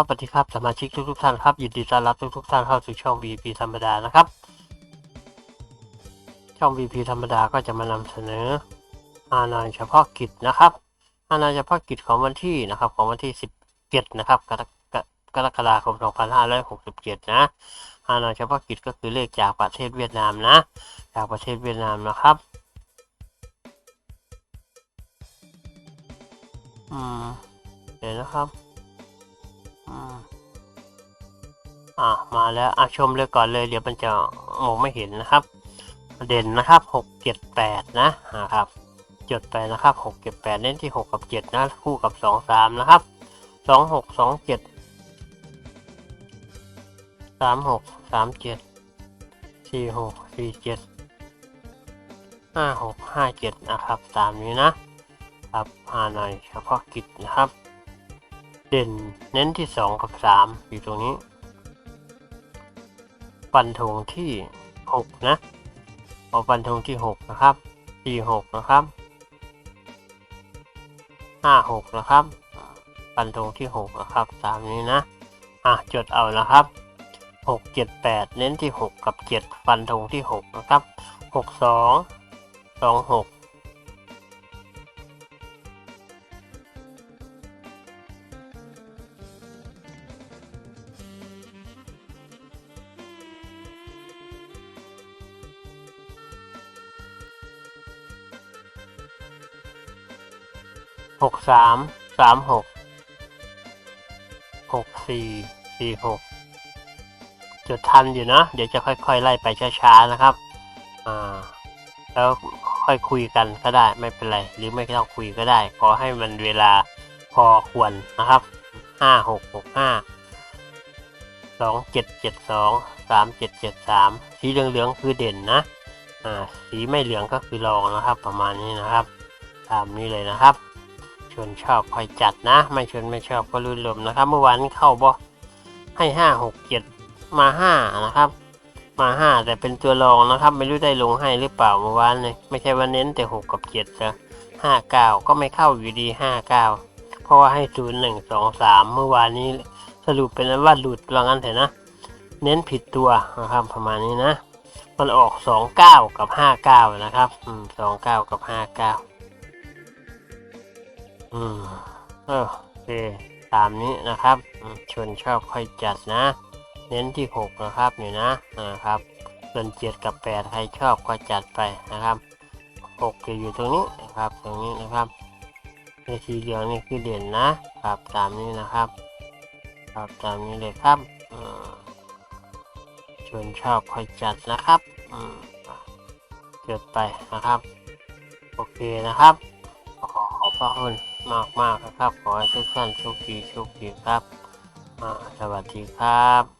ครับสวัสดีครับสมาชิกทุกๆท่านครับยินดีต้อนรับทุกๆท่านเข้าสู่ช่อง VP ธรรมดานะครับ ช่อง VP ธรรมดาก็จะมานำเสนอฮานอยเฉพาะกิจนะครับฮานอยเฉพาะกิจของวันที่นะครับของวันที่ 17 นะครับกรกกรกฎาคม 2567 นะฮานอยเฉพาะกิจก็คือเลขจากประเทศเวียดนามนะ จากประเทศเวียดนามนะครับอืมเดี๋ยวนะครับ อะมาแล้วอะชมเลยก่อนเลยเดี๋ยวมันจะมองไม่เห็นนะครับ เด่นนะครับหกเจ็ดแปดนะนะครับจดไปนะครับหกเจ็ดแปดเน้นที่หกกับเจ็ดนะคู่กับสองสามนะครับสองหกสองเจ็ดสามหกสามเจ็ดสี่หกสี่เจ็ดห้าหกห้าเจ็ดนะครับ ตามนี้นะครับหาหน่อยเฉพาะกิจนะครับ เด่นเน้นที่ 2 กับ 3 อยู่ตรงนี้ ฟันธงที่ 6 นะเอาฟันธงที่ 6 นะครับ 4 6 นะครับ 5 6 นะครับ ฟันธงที่ 6 นะครับ ตามนี้นะ อะ จดเอานะครับ 6 7 8 เน้นที่ 6 กับ 7 ฟันธงที่ 6 นะครับ 6 2 2 6 หกสามสามหกหกสี่สี่หกจดทันอยู่นะ เดี๋ยวจะค่อยๆ ไล่ไปช้าๆนะครับ อ่า แล้วค่อยคุยกันก็ได้ไม่เป็นไร หรือไม่ต้องคุยก็ได้ ขอให้มันเวลาพอควรนะครับห้าหกหกห้าสองเจ็ดเจ็ดสองสามเจ็ดเจ็ดสามสีเหลืองๆคือเด่นนะ อ่า สีไม่เหลืองก็คือรองนะครับ ประมาณนี้นะครับ ตามนี้เลยนะครับ ชวนชอบคอยจัดนะ ไม่ชวนไม่ชอบก็ลื่นลมนะครับ เมื่อวานเข้าบ่ให้ห้าหกเจ็ดมาห้านะครับ มาห้าแต่เป็นตัวรองนะครับ ไม่รู้ได้ลงให้หรือเปล่าเมื่อวานเลยไม่ใช่ว่าเน้นแต่หกกับเจ็ดนะห้าเก้าก็ไม่เข้าอยู่ดีห้าเก้าเพราะว่าให้ศูนย์หนึ่งสองสามเมื่อวานนี้สรุปเป็นว่าหลุดว่างั้นเถอะนะ เน้นผิดตัวนะครับประมาณนี้นะ มันออกสองเก้ากับห้าเก้านะครับอืมสองเก้ากับห้าเก้า อืมโอเคตามนี้นะครับชวนชอบค่อยจัดนะ เน้นที่หกนะครับนี่นะนะครับส่วนเจ็ดกับแปดใครชอบก็จัดไปนะครับหกจะอยู่ตรงนี้นะครับตรงนี้นะครับในสีเหลืองนี่คือเด่นนะครับตามนี้นะครับครับตามนี้เลยครับชวนชอบค่อยจัดนะครับอืมจดไปนะครับ โอเคนะครับ ขอขอบพระคุณ มากมากๆนะครับ ขอให้ทุกท่านโชคดีโชคดีครับ สวัสดีครับ